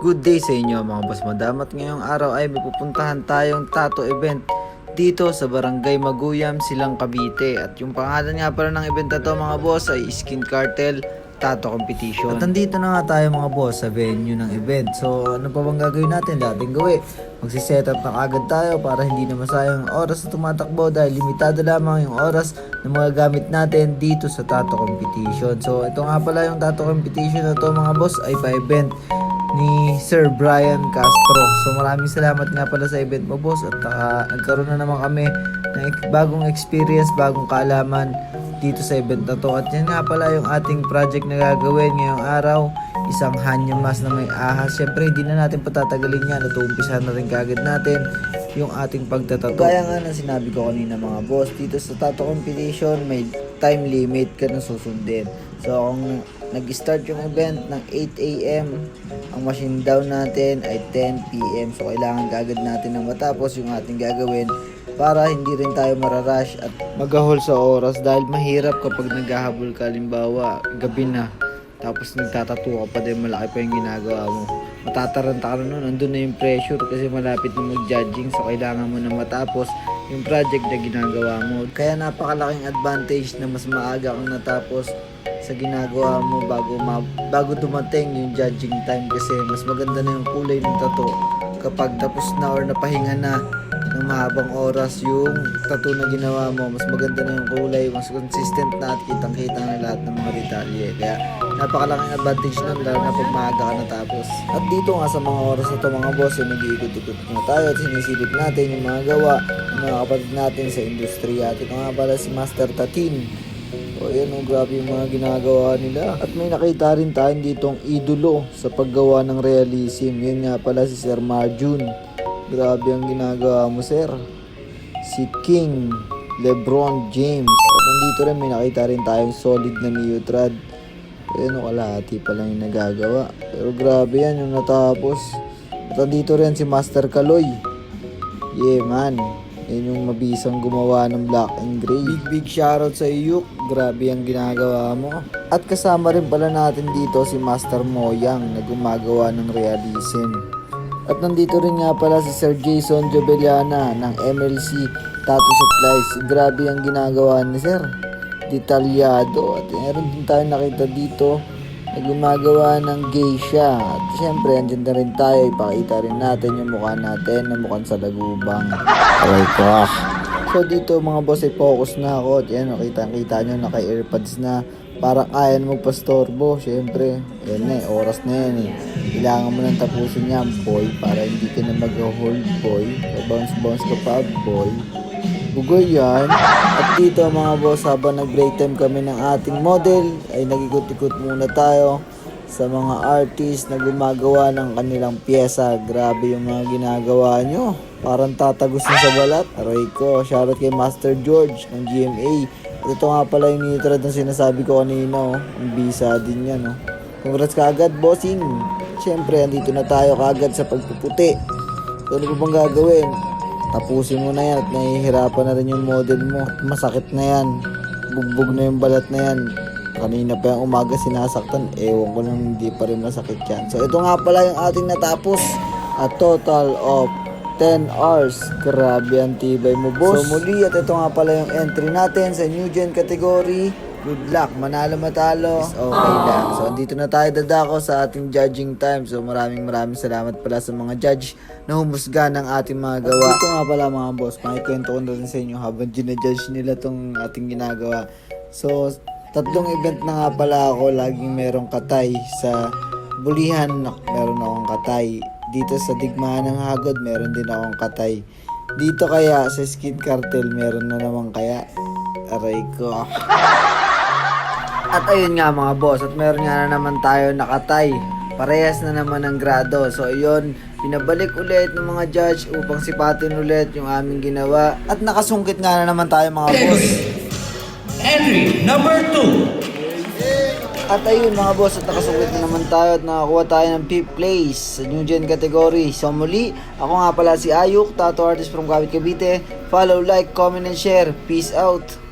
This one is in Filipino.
Good day sa inyo mga boss madam at ngayong araw ay may pupuntahan tayong tato event dito sa Barangay Maguyam, Silang Cavite. At yung pangalan nga pala ng event na to mga boss ay Skin Cartel Tato Competition. At nandito na nga tayo mga boss sa venue ng event. So ano pa bang gagawin natin? Dating gawin. Magsiset up na agad tayo para hindi na masayang ang oras na tumatakbo dahil limitado lamang yung oras na mga gamit natin dito sa Tato Competition. So ito nga pala yung Tato Competition na to mga boss ay pa-event ni Sir Brian Castro. So maraming salamat nga pala sa event mo boss at ah, nagkaroon na naman kami ng bagong experience, bagong kaalaman dito sa event na to. At yan nga pala yung ating project na gagawin ngayong araw. Isang hanyamas na may ahas. Siyempre hindi na natin patatagalin yan at uumpisahan na rin kagad natin yung ating pagtatato. Gaya nga ng sinabi ko kanina mga boss, dito sa tato competition may time limit ka na susundin. So kung nag-start yung event ng 8 a.m. Ang machine down natin ay 10 p.m. So kailangan kagad natin na matapos yung ating gagawin para hindi rin tayo mararush at magahol sa oras. Dahil mahirap kapag naghahabol ka. Limbawa gabi na tapos nagtatato ka pa din malaki pa yung ginagawa mo. Matataranta ka nun. Andun na yung pressure kasi malapit na mag-judging. So kailangan mo na matapos yung project na ginagawa mo. Kaya napakalaking advantage na mas maaga kang natapos sa ginagawa mo bago ma- bago dumating yung judging time. Kasi mas maganda na yung kulay ng tato kapag tapos na or napahinga na ng mahabang oras yung tattoo na ginawa mo. Mas maganda na yung kulay mas consistent na at kitang kita na lahat ng mga detalye. Kaya napakalaking advantage nun lalo na pag maaga ka natapos. At dito nga sa mga oras na to mga boss ay nag-iikot-ikot na tayo at sinisilip natin yung mga gawa ng mga kapatid natin sa industriya. At ito nga pala si Master Tatin o yan oh, grabe yung mga ginagawa nila. At may nakita rin tayo ditong idolo sa paggawa ng realism. Yun nga pala si Sir Marjun. Grabe ang ginagawa mo sir. Si King Lebron James. At nandito rin may nakita rin tayong solid na Neotrad. Ayun o kalahati pa lang yung nagagawa. Pero grabe yan yung natapos. At nandito rin si Master Kaloy. Yeah man. Yan yung mabisang gumawa ng black and gray. Big big shoutout sa iyo. Grabe ang ginagawa mo. At kasama rin pala natin dito si Master Moyang na gumagawa ng realism. At nandito rin nga pala si Sir Jason Jobeliana ng MLC Tattoo Supplies. Grabe ang ginagawa ni Sir. Detalyado. At meron din tayo nakita dito na gumagawa ng geisha. At syempre, andyan na rin tayo. Ipakita rin natin yung mukha natin na mukhang sa lagubang. Aray ko. So dito mga boss ay focus na ako. At yan, nakita kita nyo naka-earpads na. Parang kaya na magpastorbo. Syempre, yan na eh, oras na yan eh. Kailangan mo nang tapusin yan, boy. Para hindi ka na mag-hold, boy. Bounce-bounce ka pa, boy. Bugoy yan. At dito mga boss, habang nag-break time kami ng ating model, ay nag-ikot-ikot muna tayo sa mga artist na gumagawa ng kanilang pyesa. Grabe yung mga ginagawa nyo. Parang tatagos na sa balat. Aray ko, shoutout kay Master George ng GMA. At ito nga pala yung nitrad na sinasabi ko kanina. Oh. Ang bisa din yan. Oh. Congrats kagad, bossing. Siyempre, andito na tayo kagad sa pagpuputi. So, ano pa bang gagawin? Tapusin mo na yan at nahihirapan na rin yung model mo. Masakit na yan. Bugbog na yung balat na yan. Kanina pa yung umaga sinasaktan. Ewan ko lang hindi pa rin masakit yan. So ito nga pala yung ating natapos. A total of 10 hours. Grabe ang tibay mo boss. So muli at ito nga pala yung entry natin sa New Gen category. Good luck, manalo matalo, is okay lang. So, andito na tayo dadako sa ating judging time. So, maraming maraming salamat pala sa mga judge na humusga ng ating mga gawa. At dito nga pala mga boss, makikwento ko na rin sa inyo habang ginajudge nila tong ating ginagawa. So, tatlong event na nga pala ako, laging merong katay sa bulihan, meron akong katay. Dito sa digmaan ng hagod, meron din akong katay. Dito kaya sa skin cartel, meron na naman kaya. Aray ko. At ayun nga mga boss, at meron nga na naman tayo nakatay. Parehas na naman ang grado. So ayun, pinabalik ulit ng mga judge upang sipatin ulit yung aming ginawa. At nakasungkit nga na naman tayo mga boss. Entry number 2. At ayun mga boss, at nakasungkit na naman tayo at nakakuha tayo ng 5th place sa New Gen category. So muli, ako nga pala si Ayuk, tattoo artist from Cavite Cavite. Follow, like, comment, and share. Peace out!